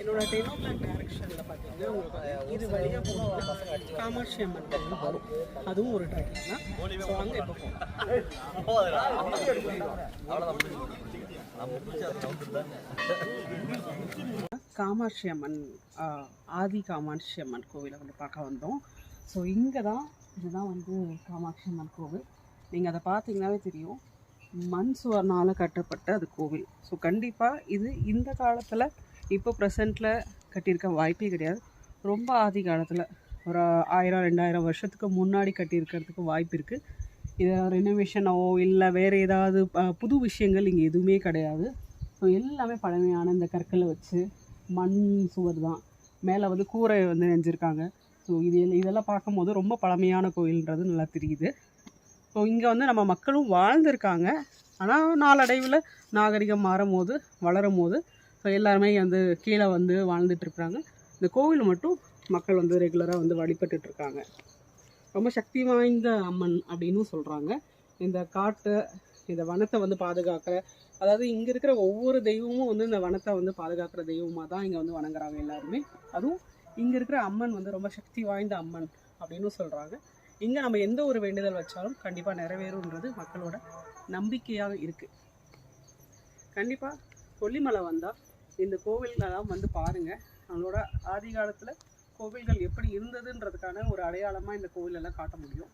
என்னோட டென் ஓ கிளாக் டேரக்ஷனில் பார்த்தீங்கன்னா உங்களுக்கு இது வழியாக போகும்போது காமாட்சி அம்மன் வரும். அதுவும் ஒரு ட்ராக்கிங் தான். ஸோ அங்கே இப்போ போகலாம் காமாட்சி அம்மன் ஆதி காமாட்சி அம்மன் கோவிலை வந்து பார்க்க வந்தோம். ஸோ இங்கே தான் இதுதான் வந்து காமாட்சி அம்மன் கோவில். நீங்கள் அதை பார்த்தீங்கன்னாவே தெரியும். மண் சுவர்னால் கட்டப்பட்ட அது கோவில். ஸோ கண்டிப்பாக இது இந்த காலத்தில் இப்போ ப்ரெசண்ட்டில் கட்டியிருக்க வாய்ப்பே கிடையாது. ரொம்ப ஆதி காலத்தில் ஒரு ஆயிரம் ரெண்டாயிரம் வருஷத்துக்கு முன்னாடி கட்டியிருக்கிறதுக்கு வாய்ப்பு இருக்குது இதை ரெனோவேஷனோ இல்லை வேறு ஏதாவது புது விஷயங்கள் இங்கே எதுவுமே கிடையாது. ஸோ எல்லாமே பழமையான இந்த கற்களை வச்சு மண் சுவர் தான். மேலே வந்து கூரை வந்து நெஞ்சிருக்காங்க. ஸோ இது எல்லாம் இதெல்லாம் பார்க்கும்போது ரொம்ப பழமையான கோயில்ன்றது நல்லா தெரியுது. ஸோ இங்கே வந்து நம்ம மக்களும் வாழ்ந்திருக்காங்க. ஆனால் நாளடைவில் நாகரிகம் மாறும் போது வளரும் போது ஸோ எல்லாருமே வந்து கீழே வந்து வாழ்ந்துட்டு இந்த கோவில் மட்டும் மக்கள் வந்து ரெகுலராக வந்து வழிபட்டுட்ருக்காங்க ரொம்ப சக்தி வாய்ந்த அம்மன் அப்படின்னும் சொல்கிறாங்க இந்த காட்டை இந்த வனத்தை வந்து பாதுகாக்கிற அதாவது இங்கே இருக்கிற ஒவ்வொரு தெய்வமும் வந்து இந்த வனத்தை வந்து பாதுகாக்கிற தெய்வமாக தான் இங்கே வந்து வணங்குறாங்க எல்லாருமே. அதுவும் இங்கே இருக்கிற அம்மன் வந்து ரொம்ப சக்தி வாய்ந்த அம்மன் அப்படின்னு சொல்கிறாங்க இங்கே நம்ம எந்த ஒரு வேண்டுதல் வச்சாலும் கண்டிப்பாக நிறைவேறும்ன்றது மக்களோட நம்பிக்கையாக இருக்குது கண்டிப்பாக கொல்லிமலை வந்தால் இந்த கோவில்களெல்லாம் வந்து பாருங்கள் நம்மளோட ஆதி காலத்தில் கோவில்கள் எப்படி இருந்ததுன்றதுக்கான ஒரு அடையாளமாக இந்த கோவிலெல்லாம் காட்ட முடியும்.